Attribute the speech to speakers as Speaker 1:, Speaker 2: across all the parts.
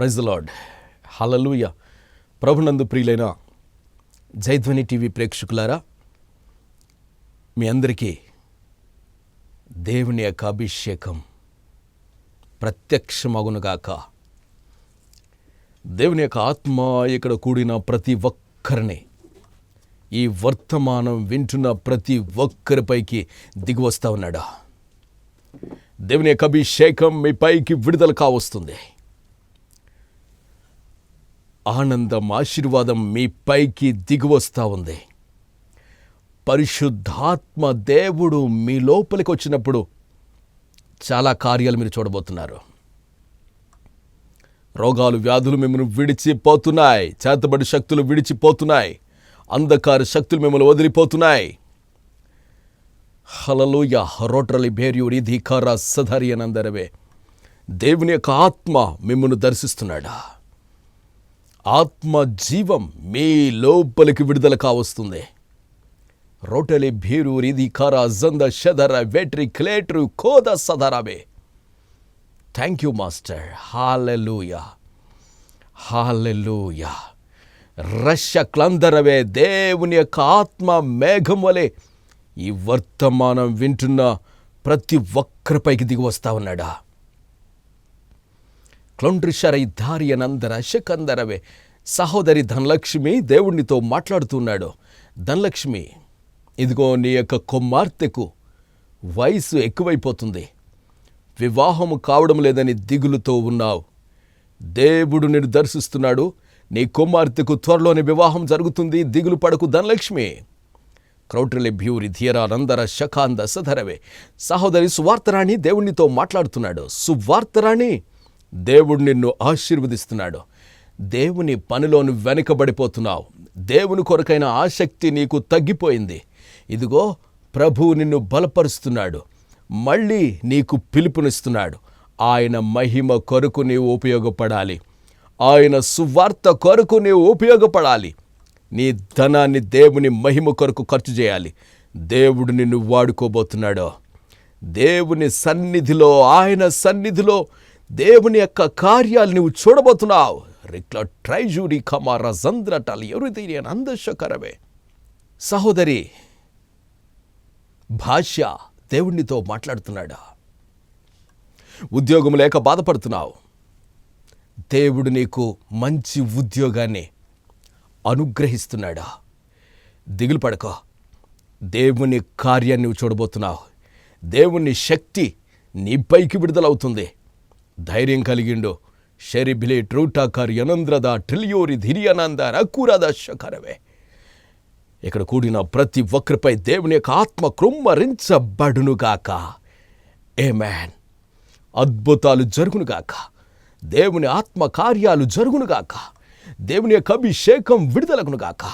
Speaker 1: Praise lord హలలుయ ప్రభునందు ప్రియులైన జైధ్వని TV ప్రేక్షకులారా మీ అందరికీ దేవుని యొక్క అభిషేకం ప్రత్యక్షమగునుగాక. దేవుని యొక్క ఆత్మ ఇక్కడ కూడిన ప్రతి ఒక్కరిని ఈ వర్తమానం వింటున్న ప్రతి ఒక్కరిపైకి దిగి వస్తా ఉన్నాడా? దేవుని యొక్క అభిషేకం మీ పైకి విడుదల కావస్తుంది. ఆనందం ఆశీర్వాదం మీ పైకి దిగువస్తా ఉంది. పరిశుద్ధాత్మ దేవుడు మీ లోపలికి వచ్చినప్పుడు చాలా కార్యాలు మీరు చూడబోతున్నారు. రోగాలు వ్యాధులు మిమ్మల్ని విడిచిపోతున్నాయి. చేతబడి శక్తులు విడిచిపోతున్నాయి. అంధకార శక్తులు మిమ్మల్ని వదిలిపోతున్నాయి. హలలుయ రోట్రలి భేర్యుడి ధికార సధరియనందరవే దేవుని యొక్క ఆత్మ మిమ్మల్ని దర్శిస్తున్నాడా? ఆత్మ జీవం మీ లోపలికి విడుదల కావస్తుంది. రోటలి భీరు రిది కర జంద షదర వెట్రి క్లేట్రు కోద సదరవే thank you master. Hallelujah. Hallelujah. రష్య క్లందరవే దేవుని యొక్క ఆత్మ మేఘం వలె ఈ వర్తమానం వింటున్న ప్రతి ఒక్కరిపైకి దిగి వస్తా ఉన్నాడా? క్లొండ్రిషరై ధారియనందర శకందరవే. సహోదరి ధనలక్ష్మి దేవుణ్ణితో మాట్లాడుతున్నాడు. ధనలక్ష్మి ఇదిగో నీ యొక్క కుమార్తెకు వయసు ఎక్కువైపోతుంది. వివాహము కావడం లేదని దిగులుతో ఉన్నావు. దేవుడు నిన్ను దర్శిస్తున్నాడు. నీ కుమార్తెకు త్వరలోనే వివాహం జరుగుతుంది. దిగులు పడకు ధనలక్ష్మి. క్రౌట్రలి భ్యూరి ధీరానందర శకాంద సధరవే సహోదరి సువార్తరాణి దేవునితో మాట్లాడుతున్నాడు. సువార్తరాణి దేవుడు నిన్ను ఆశీర్వదిస్తున్నాడు. దేవుని పనిలోను వెనుకబడిపోతున్నావు. దేవుని కొరకైన ఆసక్తి నీకు తగ్గిపోయింది. ఇదిగో ప్రభువు నిన్ను బలపరుస్తున్నాడు. మళ్ళీ నీకు పిలుపునిస్తున్నాడు. ఆయన మహిమ కొరకు నీవు ఉపయోగపడాలి. ఆయన సువార్త కొరకు నీవు ఉపయోగపడాలి. నీ ధనాన్ని దేవుని మహిమ కొరకు ఖర్చు చేయాలి. దేవుడు నిన్ను వాడుకోబోతున్నాడు. దేవుని సన్నిధిలో ఆయన సన్నిధిలో దేవుని యొక్క కార్యాలు నువ్వు చూడబోతున్నావు. రిక్లా ట్రైజూరి కమార జంద్రటాలు ఎవరు తీరియని అందశకరవే సహోదరి భాష్య దేవుణ్ణితో మాట్లాడుతున్నాడా? ఉద్యోగం లేక బాధపడుతున్నావు. దేవుడు నీకు మంచి ఉద్యోగాన్ని అనుగ్రహిస్తున్నాడా? దిగులు పడకో. దేవుని కార్యాన్ని చూడబోతున్నావు. దేవుని శక్తి నీ పైకి విడుదలవుతుంది. ధైర్యం కలిగిండు. షెరిబిలే ట్రూటాకార్ యనంద్రద ట్రిలియోరి ధిరియనంద రకూరద శకరవే ఇక్కడ కూడిన ప్రతి ఒక్కరిపై దేవుని యొక్క ఆత్మ కృమ్మరించబడునుగాక ఏ మ్యాన్ అద్భుతాలు జరుగునుగాక. దేవుని ఆత్మ కార్యాలు జరుగునుగాక. దేవుని యొక్క అభిషేకం విడుదలగునుగాక.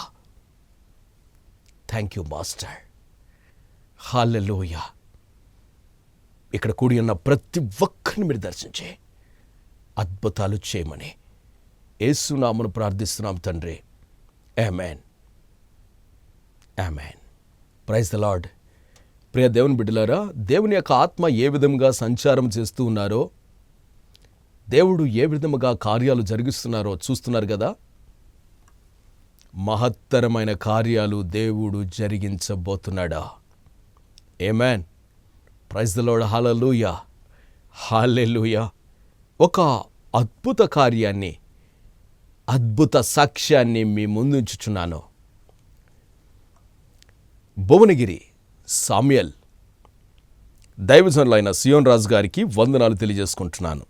Speaker 1: థ్యాంక్ యూ మాస్టర్ హాలలోయా ఇక్కడ కూడి ఉన్న ప్రతి ఒక్కరిని మీరు దర్శించే అద్భుతాలు చేయమని ఏసునామను ప్రార్థిస్తున్నాం తండ్రి. Amen. Amen. Praise the lord. ప్రియ దేవుని బిడ్డలారా దేవుని యొక్క ఆత్మ ఏ విధంగా సంచారం చేస్తూ ఉన్నారో దేవుడు ఏ విధముగా కార్యాలు జరిగిస్తున్నారో చూస్తున్నారు కదా. మహత్తరమైన కార్యాలు దేవుడు జరిగించబోతున్నాడా. Amen praise the lord hallelujah ఒక అద్భుత కార్యాన్ని అద్భుత సాక్ష్యాన్ని మీ ముందుంచుచున్నాను. భువనగిరి సామ్యల్ దైవజనులైన సియోన్ రాజు గారికి వందనాలు తెలియజేసుకుంటున్నాను.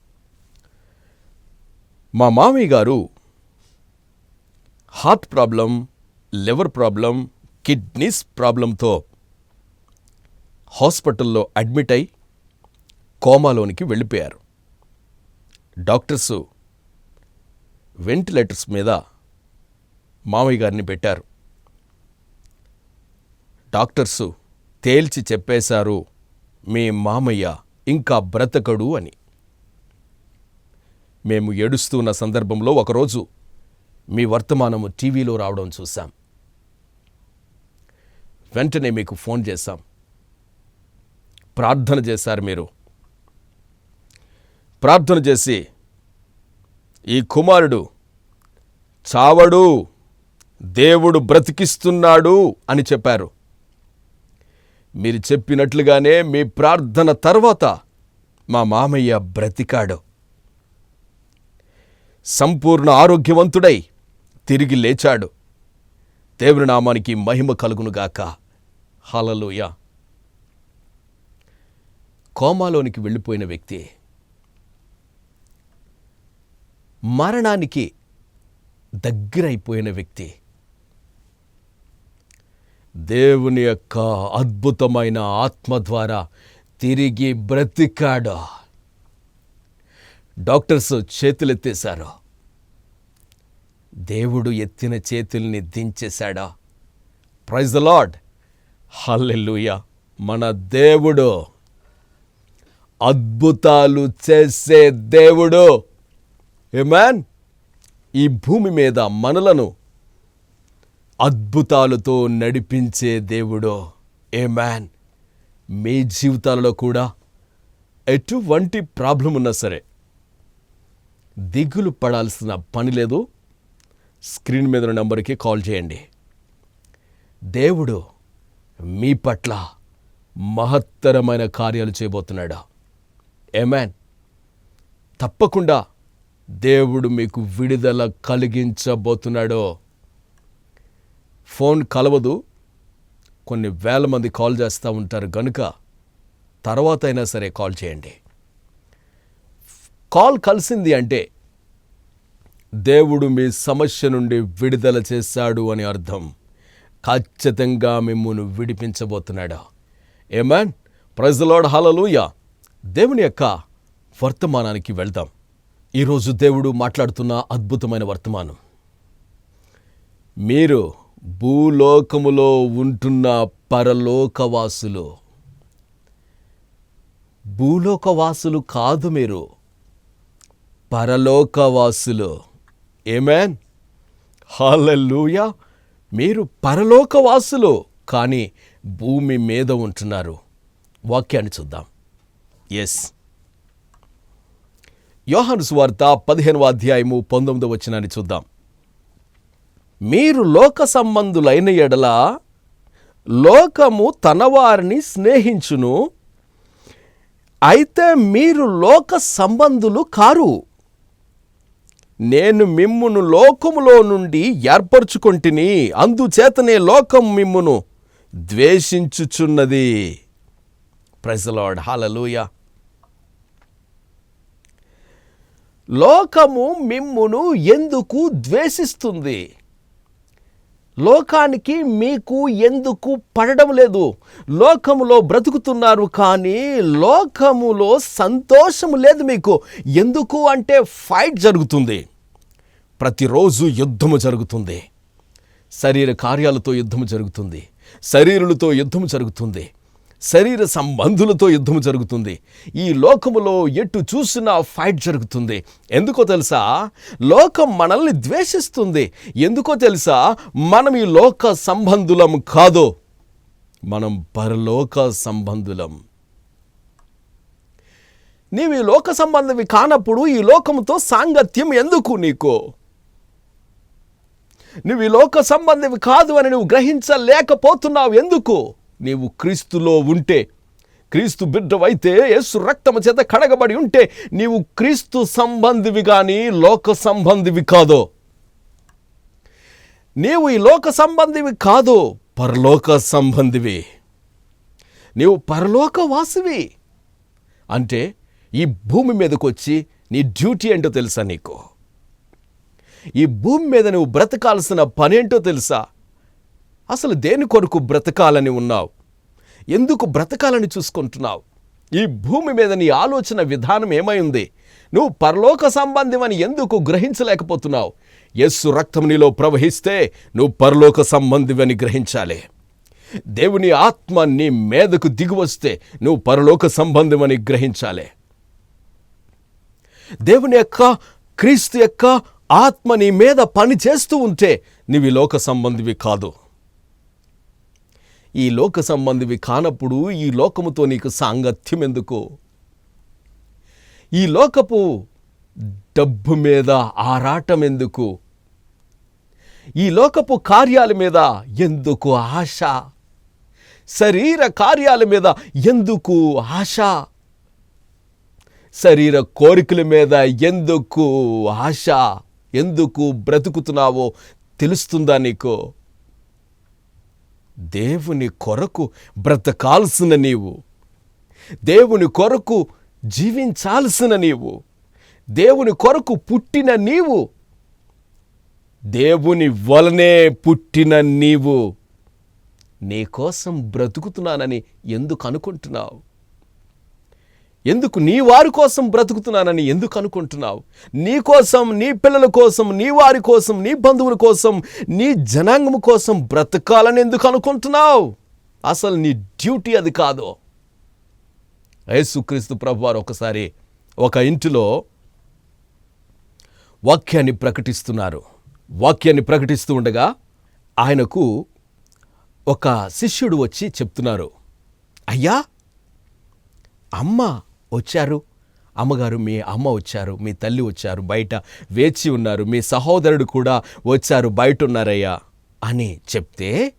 Speaker 1: మా మామయ్య గారు heart problem liver problem kidneys ప్రాబ్లంతో హాస్పిటల్లో అడ్మిట్ అయి కోమాలోనికి వెళ్ళిపోయారు. డాక్టర్సు వెంటిలేటర్స్ మీద మామయ్య గారిని పెట్టారు. డాక్టర్సు తేల్చి చెప్పేశారు మీ మామయ్య ఇంకా బ్రతకడు అని. మేము ఏడుస్తున్న సందర్భంలో ఒకరోజు మీ వర్తమానము టీవీలో రావడం చూశాం. వెంటనే మీకు ఫోన్ చేశాం. ప్రార్థన చేశారు మీరు. ప్రార్థన చేసి ఈ కుమారుడు చావడు దేవుడు బ్రతికిస్తున్నాడు అని చెప్పారు. మీరు చెప్పినట్లుగానే మీ ప్రార్థన తర్వాత మా మామయ్య బ్రతికాడు. సంపూర్ణ ఆరోగ్యవంతుడై తిరిగి లేచాడు. దేవుని నామానికి మహిమ కలుగునుగాక. హలలుయా కోమాలోనికి వెళ్ళిపోయిన వ్యక్తి మరణానికి దగ్గరైపోయిన వ్యక్తి. దేవుని యొక్క అద్భుతమైన ఆత్మ ద్వారా తిరిగి బ్రతికాడు. డాక్టర్స్ చేతులెత్తేశారు. దేవుడు ఎత్తిన చేతుల్ని దించేశాడా? Praise the lord hallelujah. మన దేవుడు. అద్భుతాలు చేసే దేవుడు. ఏమాన్ ఈ భూమి మీద మనలను అద్భుతాలతో నడిపించే దేవుడు. ఏ మ్యాన్ మీ జీవితాలలో కూడా ఎటువంటి ప్రాబ్లం ఉన్నా సరే దిగులు పడాల్సిన పని లేదు. స్క్రీన్ మీద ఉన్న నెంబర్కి కాల్ చేయండి. దేవుడు మీ పట్ల మహత్తరమైన కార్యాలు చేయబోతున్నాడు. ఏమాన్ తప్పకుండా దేవుడు మీకు విడుదల కలిగించబోతున్నాడో. ఫోన్ కలవదు. కొన్ని వేల మంది కాల్ చేస్తూ ఉంటారు గనుక తర్వాత అయినా సరే కాల్ చేయండి. కాల్ కలిసింది అంటే దేవుడు మీ సమస్య నుండి విడుదల చేశాడు అని అర్థం. ఖచ్చితంగా మిమ్మును విడిపించబోతున్నాడా. ఏమాన్ ప్రజలోడ్ హలలుయా దేవుని యొక్క వర్తమానానికి వెళ్దాం. ఈరోజు దేవుడు మాట్లాడుతున్న అద్భుతమైన వర్తమానం. మీరు భూలోకములో ఉంటున్న పరలోకవాసులు. భూలోకవాసులు కాదు మీరు. పరలోకవాసులు. ఏమేన్ హాలూయా మీరు పరలోకవాసులు కానీ భూమి మీద ఉంటున్నారు. వాక్యాన్ని చూద్దాం. ఎస్ యోహాను సువార్త పదిహేనవ అధ్యాయము పంతొమ్మిదవ వచ్చినాన్ని చూద్దాం. మీరు లోక సంబంధులైన ఎడల లోకము తన వారిని స్నేహించును అయితే మీరు లోక సంబంధులు కారు. నేను మిమ్మును లోకములో నుండి ఏర్పరచుకొంటిని అందుచేతనే లోకం మిమ్మును ద్వేషించుచున్నది. ప్రజలాడ్ హాలలుయ లోకము మిమ్మును ఎందుకు ద్వేషిస్తుంది? లోకానికి మీకు ఎందుకు పడడం లేదు? లోకములో బ్రతుకుతున్నారు కానీ లోకములో సంతోషం లేదు మీకు. ఎందుకు అంటే ఫైట్ జరుగుతుంది. ప్రతిరోజు యుద్ధము జరుగుతుంది. శరీర కార్యాలతో యుద్ధము జరుగుతుంది. శరీరులతో యుద్ధము జరుగుతుంది. శరీర సంబంధులతో యుద్ధం జరుగుతుంది. ఈ లోకములో ఎటు చూసినా ఫైట్ జరుగుతుంది. ఎందుకో తెలుసా? లోకం మనల్ని ద్వేషిస్తుంది. ఎందుకో తెలుసా? మనం ఈ లోక సంబంధులం కాదు. మనం పరలోక సంబంధులం. నీవు ఈ లోక సంబంధవి కానప్పుడు ఈ లోకముతో సాంగత్యం ఎందుకు నీకు? నువ్వు ఈ లోక సంబంధివి కాదు అని నువ్వు గ్రహించలేకపోతున్నావు ఎందుకు? నీవు క్రీస్తులో ఉంటే క్రీస్తు బిడ్డవైతే యేసు రక్తము చేత కడగబడి ఉంటే నీవు క్రీస్తు సంబంధివి కానీ లోక సంబంధివి కాదు. నీవు ఈ లోక సంబంధివి కాదు పరలోక సంబంధివి. నీవు పరలోక వాసివి. అంటే ఈ భూమి మీదకు వచ్చి నీ డ్యూటీ ఏంటో తెలుసా నీకు? ఈ భూమి మీద నువ్వు బ్రతకాల్సిన పనేంటో తెలుసా? అసలు దేని కొరకు బ్రతకాలని ఉన్నావు? ఎందుకు బ్రతకాలని చూసుకుంటున్నావు? ఈ భూమి మీద నీ ఆలోచన విధానం ఏమైంది నువ్వు పరలోక సంబంధమని ఎందుకు గ్రహించలేకపోతున్నావు? యస్సు రక్తం నీలో ప్రవహిస్తే నువ్వు పరలోక సంబంధివని గ్రహించాలి. దేవుని ఆత్మ నీ మీదకు దిగివస్తే నువ్వు పరలోక సంబంధమని గ్రహించాలి. దేవుని యొక్క క్రీస్తు యొక్క ఆత్మ నీ మీద పని చేస్తూ ఉంటే నీవి లోక సంబంధివి కాదు. ఈ లోక సంబంధివి కానప్పుడు ఈ లోకముతో నీకు సాంగత్యం ఎందుకు ఈ లోకపు డబ్బు మీద ఆరాటం ఎందుకు ఈ లోకపు కార్యాల మీద ఎందుకు ఆశ? శరీర కార్యాల మీద ఎందుకు ఆశ? శరీర కోరికల మీద ఎందుకు ఆశ? ఎందుకు బ్రతుకుతున్నావో తెలుస్తుందా నీకు? దేవుని కొరకు బ్రతకాల్సిన నీవు. దేవుని కొరకు జీవించాల్సిన నీవు. దేవుని కొరకు పుట్టిన నీవు. దేవుని వలనే పుట్టిన నీవు. నీ కోసం బ్రతుకుతున్నానని ఎందుకు అనుకుంటున్నావు? ఎందుకు నీ వారి కోసం బ్రతుకుతున్నానని ఎందుకు అనుకుంటున్నావు? నీ కోసం నీ పిల్లల కోసం నీ వారి కోసం నీ బంధువుల కోసం నీ జనాంగం కోసం బ్రతకాలని ఎందుకు అనుకుంటున్నావు? అసలు నీ డ్యూటీ అది కాదు. యేసుక్రీస్తు ప్రభు వారు ఒకసారి ఒక ఇంటిలో వాక్యాన్ని ప్రకటిస్తున్నారు. వాక్యాన్ని ప్రకటిస్తూ ఉండగా ఆయనకు ఒక శిష్యుడు వచ్చి చెప్తున్నారు. అయ్యా అమ్మ వచ్చారు. అమ్మగారు మీ అమ్మ వచ్చారు మీ తల్లి వచ్చారు బయట వేచి ఉన్నారు మీ సహోదరుడు కూడా వచ్చారు బయట ఉన్నారయ్యా అని చెప్తే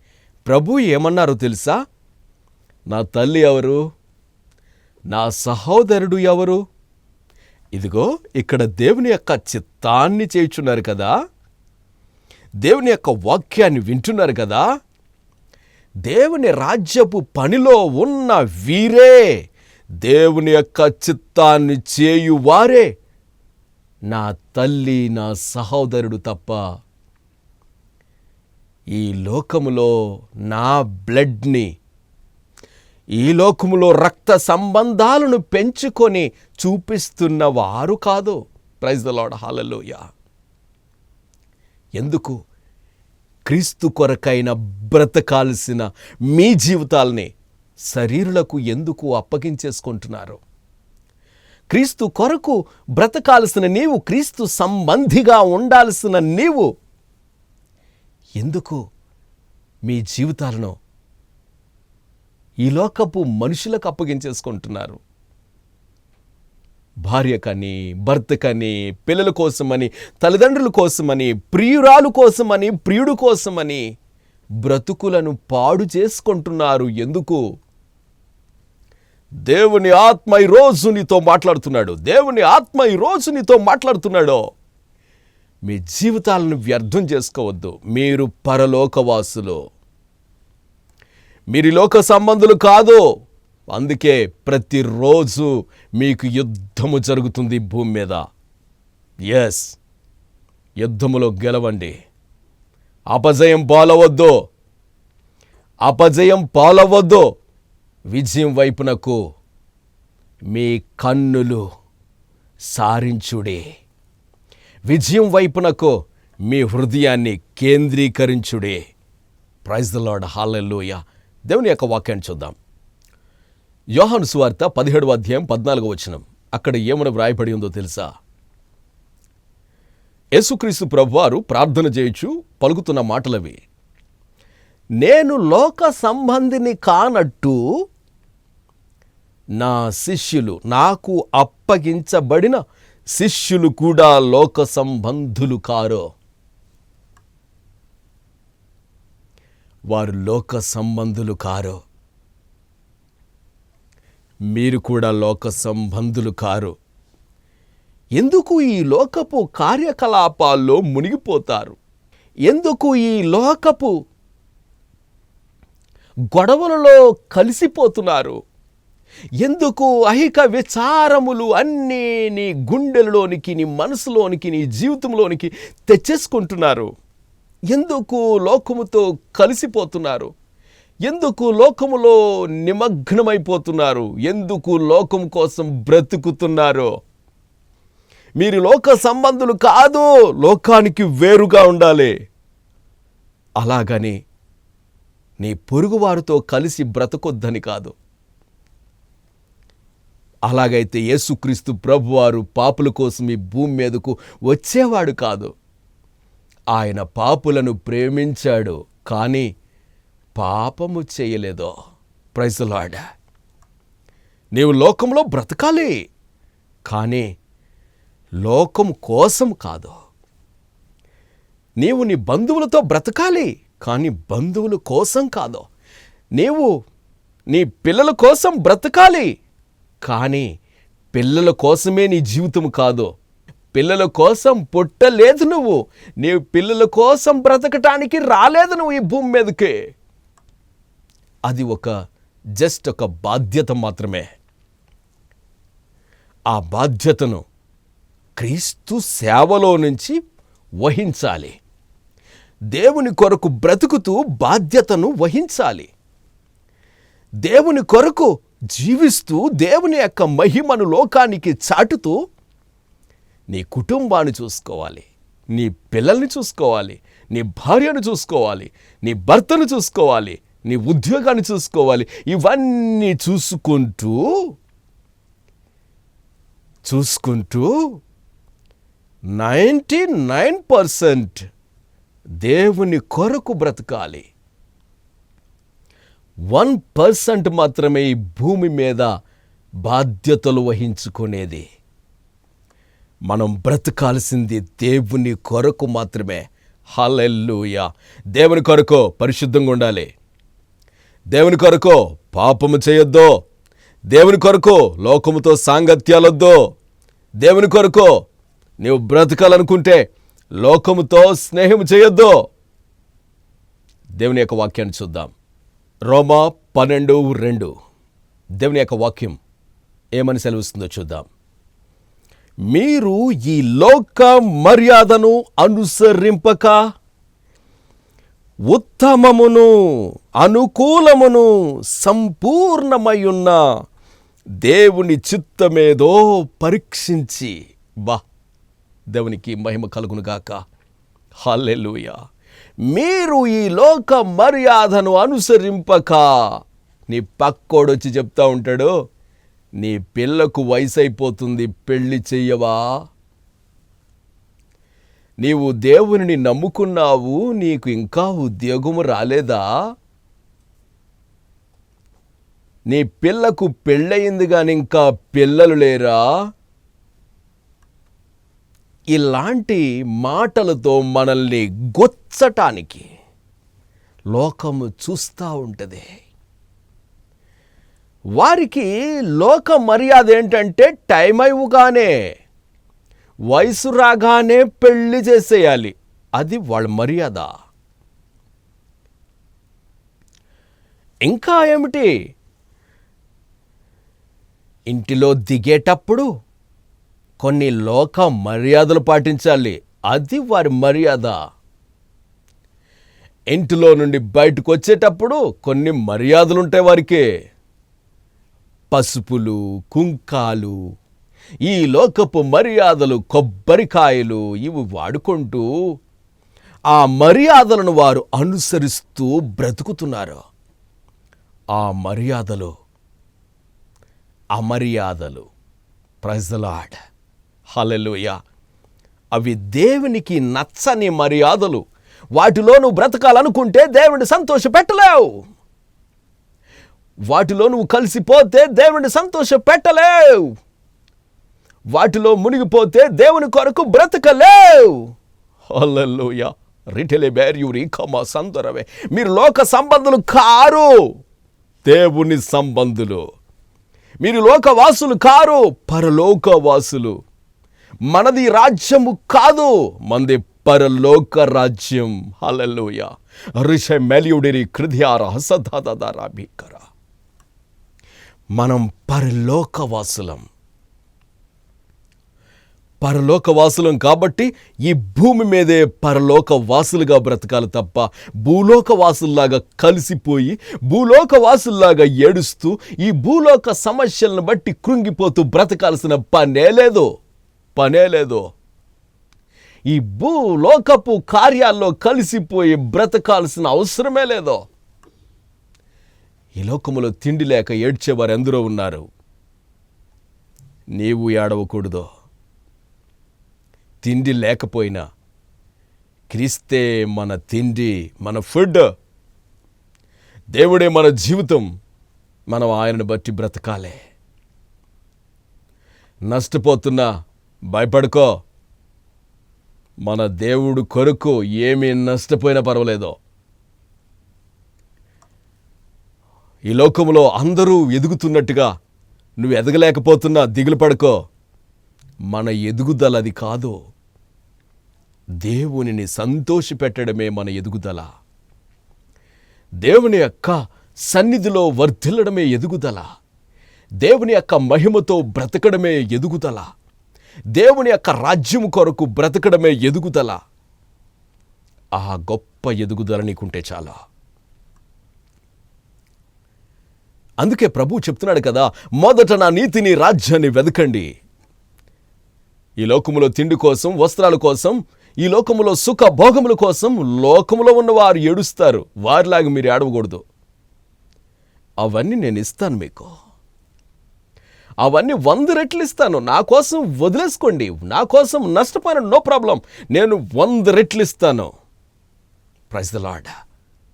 Speaker 1: ప్రభు ఏమన్నారు తెలుసా? నా తల్లి ఎవరు? నా సహోదరుడు ఎవరు? ఇదిగో ఇక్కడ దేవుని యొక్క చిత్తాన్ని చేయుచున్నారు కదా. దేవుని యొక్క వాక్యాన్ని వింటున్నారు కదా. దేవుని రాజ్యపు పనిలో ఉన్న వీరే. దేవుని యొక్క చిత్తాన్ని చేయువారే నా తల్లి నా సహోదరుడు తప్ప ఈ లోకములో నా బ్లడ్ని ఈ లోకములో రక్త సంబంధాలను పెంచుకొని చూపిస్తున్న వారు కాదు. ప్రైజ్ ద లాడ్ హాలలోయ ఎందుకు? క్రీస్తు కొరకైన బ్రతకాల్సిన మీ జీవితాల్ని శరీరులకు ఎందుకు అప్పగించేసుకుంటున్నారు? క్రీస్తు కొరకు బ్రతకాల్సిన నీవు క్రీస్తు సంబంధిగా ఉండాల్సిన నీవు ఎందుకు మీ జీవితాలను ఈ లోకపు మనుషులకు అప్పగించేసుకుంటున్నారు? భార్యకని భర్తకని పిల్లల కోసమని తల్లిదండ్రుల కోసమని ప్రియురాలు కోసమని ప్రియుడు కోసమని బ్రతుకులను పాడు చేసుకుంటున్నారు ఎందుకు? దేవుని ఆత్మ ఈరోజు రోజు నీతో మాట్లాడుతున్నాడు. దేవుని ఆత్మ ఈరోజు రోజు నీతో మాట్లాడుతున్నాడు. మీ జీవితాలను వ్యర్థం చేసుకోవద్దు. మీరు పరలోకవాసులు. మీరు లోక సంబంధులు కాదు. అందుకే ప్రతిరోజు మీకు యుద్ధము జరుగుతుంది భూమి మీద. ఎస్ యుద్ధములో గెలవండి. అపజయం పాలవద్దు. అపజయం పాలవద్దు. విజయం వైపునకు మీ కన్నులు సారించుడే. విజయం వైపునకు మీ హృదయాన్ని కేంద్రీకరించుడే. ప్రైజ్ ద లార్డ్ హాలెల్లోయ దేవుని యొక్క వాక్యాన్ని చూద్దాం. యోహాను సువార్త పదిహేడవ అధ్యాయం పద్నాలుగో వచనం. అక్కడ ఏమని వ్రాయబడి ఉందో తెలుసా? యేసుక్రీస్తు ప్రభువారు ప్రార్థన చేయొచ్చు పలుకుతున్న మాటలవి. నేను లోక సంబంధిని కానట్టు నా శిష్యులు నాకు అప్పగించబడిన శిష్యులు కూడా లోక సంబంధులు కారో. వారు లోక సంబంధులు కారో. మీరు కూడా లోక సంబంధులు కారు. ఎందుకు ఈ లోకపు కార్యకలాపాల్లో మునిగిపోతారు? ఎందుకు ఈ లోకపు గొడవలలో కలిసిపోతున్నారు? ఎందుకు అహిక విచారములు అన్నీ నీ గుండెలలోనికి నీ మనసులోనికి నీ జీవితంలోనికి తెచ్చేసుకుంటున్నారు? ఎందుకు లోకముతో కలిసిపోతున్నారు? ఎందుకు లోకములో నిమగ్నమైపోతున్నారు? ఎందుకు లోకం కోసం బ్రతుకుతున్నారు? మీరు లోక సంబంధులు కాదు లోకానికి వేరుగా ఉండాలి. అలాగని నీ పొరుగువారితో కలిసి బ్రతకొద్దని కాదు. అలాగైతే యేసుక్రీస్తు ప్రభువారు పాపుల కోసం ఈ భూమి మీదకు వచ్చేవాడు కాదు. ఆయన పాపులను ప్రేమించాడు కానీ పాపము చేయలేదో. ప్రైజులాడ నీవు లోకంలో బ్రతకాలి కానీ లోకం కోసం కాదు. నీవు నీ బంధువులతో బ్రతకాలి కానీ బంధువుల కోసం కాదు. నీవు నీ పిల్లల కోసం బ్రతకాలి కానీ పిల్లల కోసమే నీ జీవితం కాదు. పిల్లల కోసం పుట్టలేదు నువ్వు. నీ పిల్లల కోసం బ్రతకటానికి రాలేదు నువ్వు ఈ భూమి మీదకి. అది ఒక జస్ట్ ఒక బాధ్యత మాత్రమే. ఆ బాధ్యతను క్రీస్తు సేవలో నుంచి వహించాలి. దేవుని కొరకు బ్రతుకుతూ బాధ్యతను వహించాలి. దేవుని కొరకు జీవిస్తూ దేవుని యొక్క మహిమను లోకానికి చాటుతూ నీ కుటుంబాన్ని చూసుకోవాలి నీ పిల్లల్ని చూసుకోవాలి నీ భార్యను చూసుకోవాలి నీ భర్తను చూసుకోవాలి నీ ఉద్యోగాన్ని చూసుకోవాలి. ఇవన్నీ చూసుకుంటూ చూసుకుంటూ నైంటీ నైన్ పర్సెంట్ దేవుని కొరకు బ్రతకాలి. వన్ పర్సెంట్ మాత్రమే ఈ భూమి మీద బాధ్యతలు వహించుకునేది. మనం బ్రతకాల్సింది దేవుని కొరకు మాత్రమే. హల్లెలూయా. దేవుని కొరకు పరిశుద్ధంగా ఉండాలి. దేవుని కొరకు పాపము చేయొద్దు. దేవుని కొరకు లోకముతో సాంగత్యాలొద్దు. దేవుని కొరకు నీవు బ్రతకాలనుకుంటే లోకముతో స్నేహం చేయొద్దు. దేవుని యొక్క వాక్యాన్ని చూద్దాం. రోమా పన్నెండు రెండు. దేవుని యొక్క వాక్యం ఏమని సెలవిస్తుందో చూద్దాం. మీరు ఈ లోక మర్యాదను అనుసరింపక ఉత్తమమును అనుకూలమును సంపూర్ణమయున్న దేవుని చిత్తమేదో పరీక్షించి బా. దేవునికి మహిమ కలుగునుగాక. హాలెలుయా మీరు ఈ లోక మర్యాదను అనుసరింపక. నీ పక్కోడొచ్చి చెప్తా ఉంటాడు నీ పిల్లకు వయసు అయిపోతుంది పెళ్ళి చెయ్యవా? నీవు దేవునిని నమ్ముకున్నావు నీకు ఇంకా ఉద్యోగము రాలేదా? నీ పిల్లకు పెళ్ళయింది కానీ ఇంకా పిల్లలు లేరా? ఇలాంటి మాటలతో మనల్ని గొచ్చటానికి లోకము చూస్తూ ఉంటుంది. వారికి లోక మర్యాద ఏంటంటే టైం అయివుగానే వయసు రాగానే పెళ్ళి చేసేయాలి. అది వాళ్ళ మర్యాద. ఇంకా ఏమిటి? ఇంటిలో దిగేటప్పుడు కొన్ని లోక మర్యాదలు పాటించాలి. అది వారి మర్యాద. ఇంటిలో నుండి బయటకు వచ్చేటప్పుడు కొన్ని మర్యాదలు ఉంటాయి వారికి. పసుపులు కుంకాలు ఈ లోకపు మర్యాదలు కొబ్బరికాయలు ఇవి వాడుకుంటూ ఆ మర్యాదలను వారు అనుసరిస్తూ బ్రతుకుతున్నారు. ఆ మర్యాదలు అమర్యాదలు ప్రజలాడ్. హలెలుయ అవి దేవునికి నచ్చని మర్యాదలు. వాటిలో నువ్వు బ్రతకాలనుకుంటే దేవుని సంతోష పెట్టలేవు వాటిలో నువ్వు కలిసిపోతే దేవుని సంతోష పెట్టలేవు వాటిలో మునిగిపోతే దేవుని కొరకు బ్రతకలేవు. హల్లెలూయ. రిటెలే బేర్యూరి కమ సందరవే. మీరు లోక సంబంధులు కారు. దేవుని సంబంధులు. మీరు లోకవాసులు కారు. పరలోకవాసులు. మనది రాజ్యము కాదు మంది పరలోక రాజ్యం. హలలోయ రిష మెలియుడిరి కృధ్యార హసదాదారాభికర మనం పరలోకవాసులం. పరలోకవాసులం కాబట్టి ఈ భూమి మీదే పరలోక వాసులుగా బ్రతకాలి తప్ప భూలోక వాసుల్లాగా కలిసిపోయి భూలోకవాసుల్లాగా ఏడుస్తూ ఈ భూలోక సమస్యలను బట్టి కృంగిపోతూ బ్రతకాల్సిన పనే లేదు. పనే లేదు. ఈ భూలోకపు కార్యాల్లో కలిసిపోయి బ్రతకాల్సిన అవసరమే లేదు. ఈ లోకములో తిండి లేక ఏడ్చేవారు ఎందరో ఉన్నారు. నీవు ఏడవకూడదు. తిండి లేకపోయినా క్రీస్తే మన తిండి మన ఫుడ్. దేవుడే మన జీవితం మనం ఆయనను బట్టి బ్రతకాలే. నష్టపోతున్నా భయపడుకో. మన దేవుడు కొరకు ఏమీ నష్టపోయినా పర్వాలేదు. ఈ లోకంలో అందరూ ఎదుగుతున్నట్టుగా నువ్వు ఎదగలేకపోతున్నా దిగులు పడుకో. మన ఎదుగుదల అది కాదు. దేవునిని సంతోషపెట్టడమే మన ఎదుగుదల. దేవుని యొక్క సన్నిధిలో వర్ధిల్లడమే ఎదుగుదల. దేవుని యొక్క మహిమతో బ్రతకడమే ఎదుగుదల. దేవుని యొక్క రాజ్యం కొరకు బ్రతకడమే ఎదుగుదల. ఆ గొప్ప ఎదుగుదల నీకుంటే చాలా. అందుకే ప్రభు చెప్తున్నాడు కదా మొదట నా నీతిని రాజ్యాన్ని వెదకండి. ఈ లోకములో తిండి కోసం వస్త్రాల కోసం ఈ లోకములో సుఖ భోగముల కోసం లోకములో ఉన్న వారు ఏడుస్తారు. వారిలాగా మీరు ఏడవకూడదు. అవన్నీ నేను ఇస్తాను మీకు. అవన్నీ వంద రెట్లు ఇస్తాను. నా కోసం వదిలేసుకోండి. నా కోసం నష్టపోయిన నో ప్రాబ్లం. నేను వంద రెట్లు ఇస్తాను. ప్రైజ్ ద లాడ్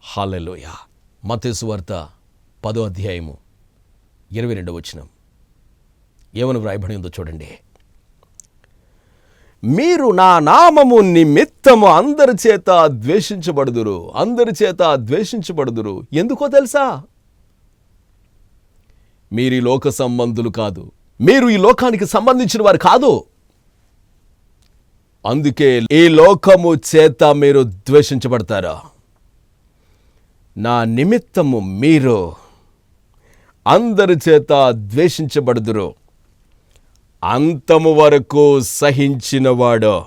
Speaker 1: హాలెలోయ మతేసు వార్త పదో అధ్యాయము ఇరవై రెండవ వచనం. ఏమని వ్రాయబడి ఉందో చూడండి. మీరు నా నామము నిమిత్తము అందరి చేత ద్వేషించబడుదురు. అందరి చేత ద్వేషించబడుదురు. ఎందుకో తెలుసా? మీరు ఈ లోక సంబంధులు కాదు. మీరు ఈ లోకానికి సంబంధించిన వారు కాదు. అందుకే ఈ లోకము చేత మీరు ద్వేషించబడతారా? నా నిమిత్తము మీరు అందరి చేత ద్వేషించబడుదురు. అంతము వరకు సహించినవాడు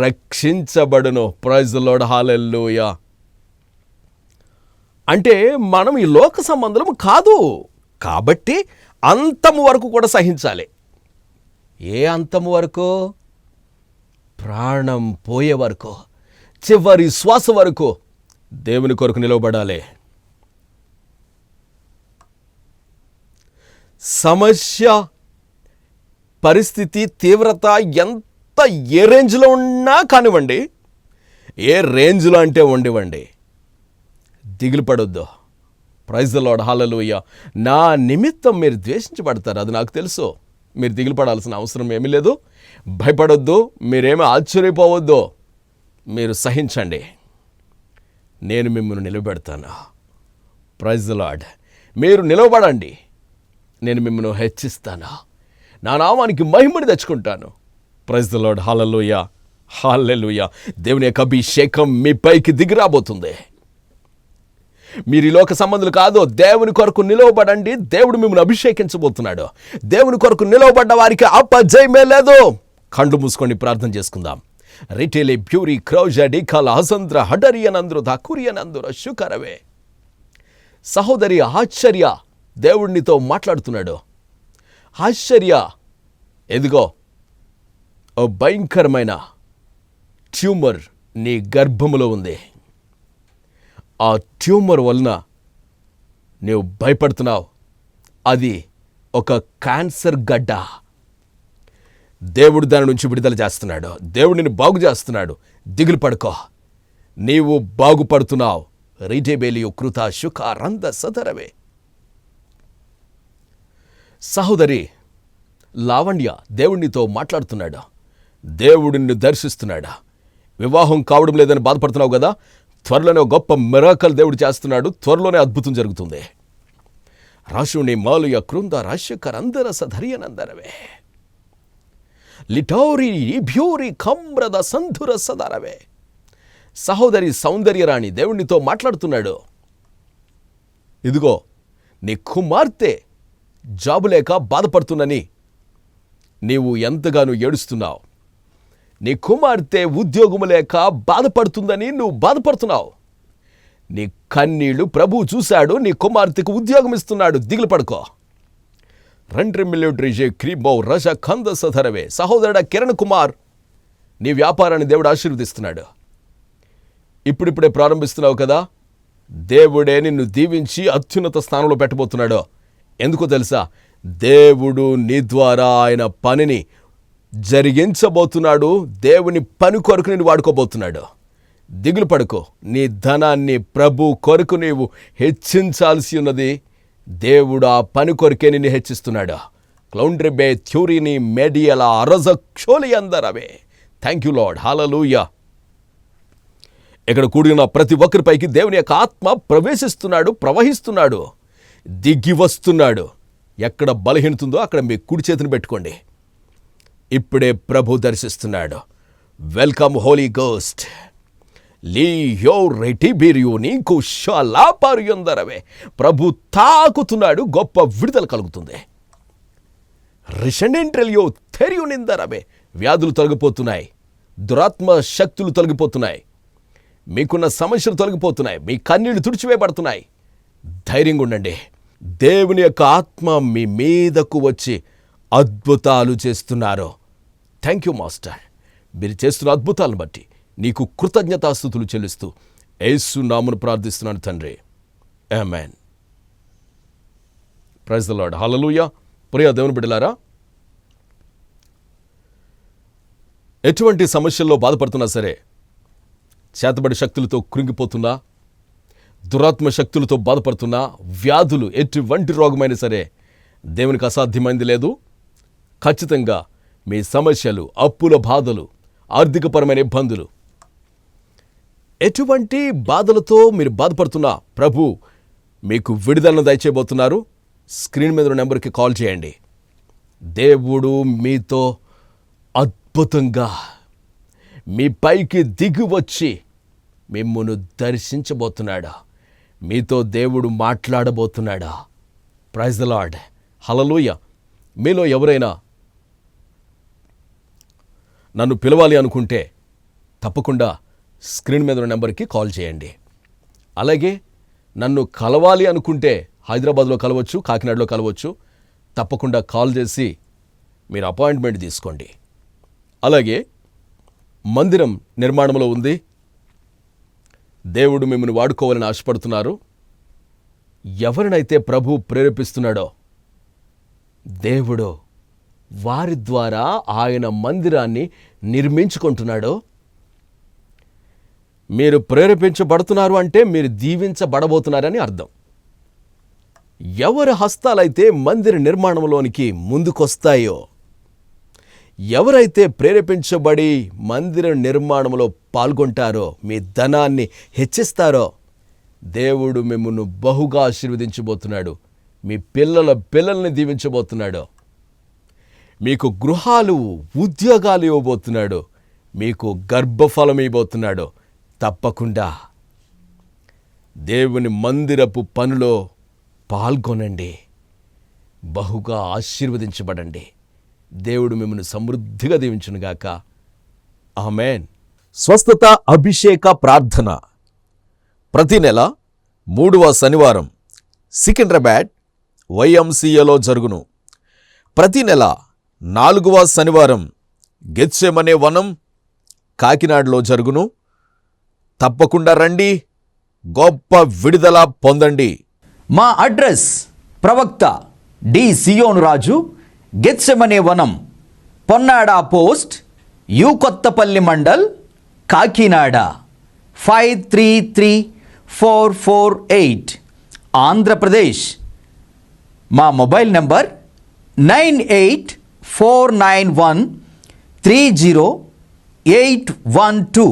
Speaker 1: రక్షించబడును. Praise Lord hallelujah. అంటే మనం ఈ లోక సంబంధం కాదు. కాబట్టి అంతము వరకు కూడా సహించాలి. ఏ అంతము వరకు? ప్రాణం పోయే వరకు చివరి శ్వాస వరకు దేవుని కొరకు నిలవబడాలి. సమస్య పరిస్థితి తీవ్రత ఎంత ఏ రేంజ్లో ఉన్నా కానివ్వండి ఏ రేంజ్లో అంటే ఉండివ్వండి. దిగులు పడొద్దు. ప్రైజ్ లాడ్ హాలలోయ నా నిమిత్తం మీరు ద్వేషించబడతారు అది నాకు తెలుసు. మీరు దిగులు పడాల్సిన అవసరం ఏమీ లేదు. భయపడొద్దు మీరేమీ ఆశ్చర్యపోవద్దు. మీరు సహించండి. నేను మిమ్మల్ని నిలబెడతాను. ప్రైజ్ లాడ్ మీరు నిలవబడండి. నేను మిమ్మల్ని హెచ్చిస్తాను. నా నామానికి మహిమని తెచ్చుకుంటాను. Praise the lord hallelujah hallelujah దేవుని యొక్క అభిషేకం మీ పైకి దిగిరాబోతుంది మీరు ఈ లోక సంబంధులు కాదు దేవుని కొరకు నిలవబడండి. దేవుడు మిమ్మల్ని అభిషేకించబోతున్నాడు. దేవుని కొరకు నిలవబడ్డ వారికి అపజయమే లేదు. కండ్లు మూసుకొని ప్రార్థన చేసుకుందాం. రిటేలి బ్యూరి క్రౌజ డికాల హసంద్ర హడరియనంద్రు ధకురియనందుర శుకరవే సహోదరి ఆశ్చర్య దేవుడినితో మాట్లాడుతున్నాడు. ఆశ్చర్య ఎదుగో ఓ భయంకరమైన ట్యూమర్ నీ గర్భములో ఉంది. ఆ ట్యూమర్ వలన నీవు భయపడుతున్నావు. అది ఒక క్యాన్సర్ గడ్డ. దేవుడు దాని నుంచి విడుదల చేస్తున్నాడు. దేవుడిని బాగు చేస్తున్నాడు. దిగులు పడుకో. నీవు బాగుపడుతున్నావు. రీటేబేలియు కృత శుక రంద సదరవే. సహోదరి లావణ్య దేవుడినితో మాట్లాడుతున్నాడు. దేవుడిని దర్శిస్తున్నాడు. వివాహం కావడం లేదని బాధపడుతున్నావు కదా? త్వరలోనే ఒక గొప్ప మిరాకల్ దేవుడు చేస్తున్నాడు. త్వరలోనే అద్భుతం జరుగుతుంది. రాశుని మాలుయ కృంద రాశ్యకర్ అందరస ధరియనందరవే లిటౌరి భ్యూరి కమ్రద సంధుర సదరవే. సహోదరి సౌందర్యరాణి దేవునితో మాట్లాడుతున్నాడు. ఇదిగో నీ కుమార్తె జాబు లేక బాధపడుతున్నని నీవు ఎంతగానో ఏడుస్తున్నావు. నీ కుమార్తె ఉద్యోగము లేక బాధపడుతుందని నువ్వు బాధపడుతున్నావు. నీ కన్నీళ్ళు ప్రభు చూశాడు నీ కుమార్తెకు ఉద్యోగం ఇస్తున్నాడు దిగులు పడుకో. రెండ్రి మిలిటరీ క్రీబౌ రజ కంద సధరవే. సహోదరుడ కిరణ్ కుమార్ నీ వ్యాపారాన్ని దేవుడు ఆశీర్వదిస్తున్నాడు. ఇప్పుడిప్పుడే ప్రారంభిస్తున్నావు కదా? దేవుడే నిన్ను దీవించి అత్యున్నత స్థానంలో పెట్టబోతున్నాడు. ఎందుకో తెలుసా? దేవుడు నీ ద్వారా ఆయన పనిని జరిగించబోతున్నాడు దేవుని పని కొరకు నేను వాడుకోబోతున్నాడు. దిగులు పడుకో నీ ధనాన్ని ప్రభు కొరకు నీవు హెచ్చించాల్సి ఉన్నది. దేవుడు ఆ పని కొరకే నిన్ను హెచ్చిస్తున్నాడు. క్లౌండ్రిబే థ్యూరిని మెడియల అరజ క్షోలి అందరవే థ్యాంక్ యూ లాడ్ హాలూయా ఇక్కడ కూడిన ప్రతి ఒక్కరిపైకి దేవుని యొక్క ఆత్మ ప్రవేశిస్తున్నాడు ప్రవహిస్తున్నాడు దిగి వస్తున్నాడు. ఎక్కడ బలహీనతుందో అక్కడ మీ కుడి చేతిని పెట్టుకోండి. ఇప్పుడే ప్రభు దర్శిస్తున్నాడు. వెల్కమ్ హోలీ గోస్ట్ లీ యో రెటి బిరియు నీకు ప్రభు తాకుతున్నాడు గొప్ప విడుదల కలుగుతుంది. రిషణెంట్రెలియో తెరియునిందరవే. వ్యాధులు తొలగిపోతున్నాయి. దురాత్మ శక్తులు తొలగిపోతున్నాయి. మీకున్న సమస్యలు తొలగిపోతున్నాయి. మీ కన్నీళ్ళు తుడిచివేయబడుతున్నాయి. ధైర్యంగా ఉండండి. దేవుని యొక్క ఆత్మ మీ మీదకు వచ్చి అద్భుతాలు చేస్తున్నారు. థ్యాంక్ యూ మాస్టర్ మీరు చేస్తున్న అద్భుతాలను బట్టి నీకు కృతజ్ఞతాస్థుతులు చెల్లిస్తూ యేసు నామును ప్రార్థిస్తున్నాను తండ్రి. Amen praise the lord hallelujah ప్రియ దేవుని బిడ్డలారా ఎటువంటి సమస్యల్లో బాధపడుతున్నా సరే చేతబడి శక్తులతో కృంగిపోతున్నా దురాత్మ శక్తులతో బాధపడుతున్నా వ్యాధులు ఎటువంటి రోగమైనా సరే దేవునికి అసాధ్యమైంది లేదు. ఖచ్చితంగా మీ సమస్యలు అప్పుల బాధలు ఆర్థికపరమైన ఇబ్బందులు. ఎటువంటి బాధలతో మీరు బాధపడుతున్నా ప్రభు మీకు విడుదలను దయచేయబోతున్నారు? స్క్రీన్ మీద ఉన్న నెంబర్కి కాల్ చేయండి. దేవుడు మీతో అద్భుతంగా మీ పైకి దిగి వచ్చి మిమ్మును దర్శించబోతున్నాడా? మీతో దేవుడు మాట్లాడబోతున్నాడా? ప్రైజ్ లాడ్ లార్డ్ హలలుయ మీలో ఎవరైనా నన్ను పిలవాలి అనుకుంటే తప్పకుండా స్క్రీన్ మీద ఉన్న నెంబర్కి కాల్ చేయండి. అలాగే నన్ను కలవాలి అనుకుంటే హైదరాబాద్లో కలవచ్చు కాకినాడలో కలవచ్చు తప్పకుండా కాల్ చేసి మీరు అపాయింట్మెంట్ తీసుకోండి. అలాగే మందిరం నిర్మాణంలో ఉంది. దేవుడు మిమ్మల్ని వాడుకోవాలని ఆశపడుతున్నారు. ఎవరినైతే ప్రభు ప్రేరేపిస్తున్నాడో దేవుడు వారి ద్వారా ఆయన మందిరాన్ని నిర్మించుకుంటున్నాడో? మీరు ప్రేరేపించబడుతున్నారు అంటే మీరు దీవించబడబోతున్నారని అర్థం. ఎవరి హస్తాలైతే మందిర నిర్మాణంలోనికి ముందుకొస్తాయో ఎవరైతే ప్రేరేపించబడి మందిర నిర్మాణంలో పాల్గొంటారో మీ ధనాన్ని హెచ్చిస్తారో దేవుడు మిమ్మల్ని బహుగా ఆశీర్వదించబోతున్నాడు. మీ పిల్లల పిల్లల్ని దీవించబోతున్నాడు. మీకు గృహాలు ఉద్యోగాలు ఇవ్వబోతున్నాడు. మీకు గర్భఫలం ఇవ్వబోతున్నాడు తప్పకుండా. దేవుని మందిరపు పనులో పాల్గొనండి. బహుగా ఆశీర్వదించబడండి. దేవుడు మిమ్మల్ని సమృద్ధిగా దీవించునుగాక. ఆమెన్. స్వస్థత అభిషేక ప్రార్థన. ప్రతి నెల మూడవ శనివారం సికింద్రాబాద్ వైఎంసీఏలో జరుగును. ప్రతి నెల నాలుగవ శనివారం గెచ్చెమనే వనం కాకినాడలో జరుగును. తప్పకుండా రండి గొప్ప విడుదల పొందండి.
Speaker 2: మా అడ్రస్ ప్రవక్త డి సియోను రాజు గెత్సెమనే వనం Ponnada post U Kothapalli mandal Kakinada. Five three three four four eight Andhra Pradesh. మా mobile number nine eight four nine one three zero eight one two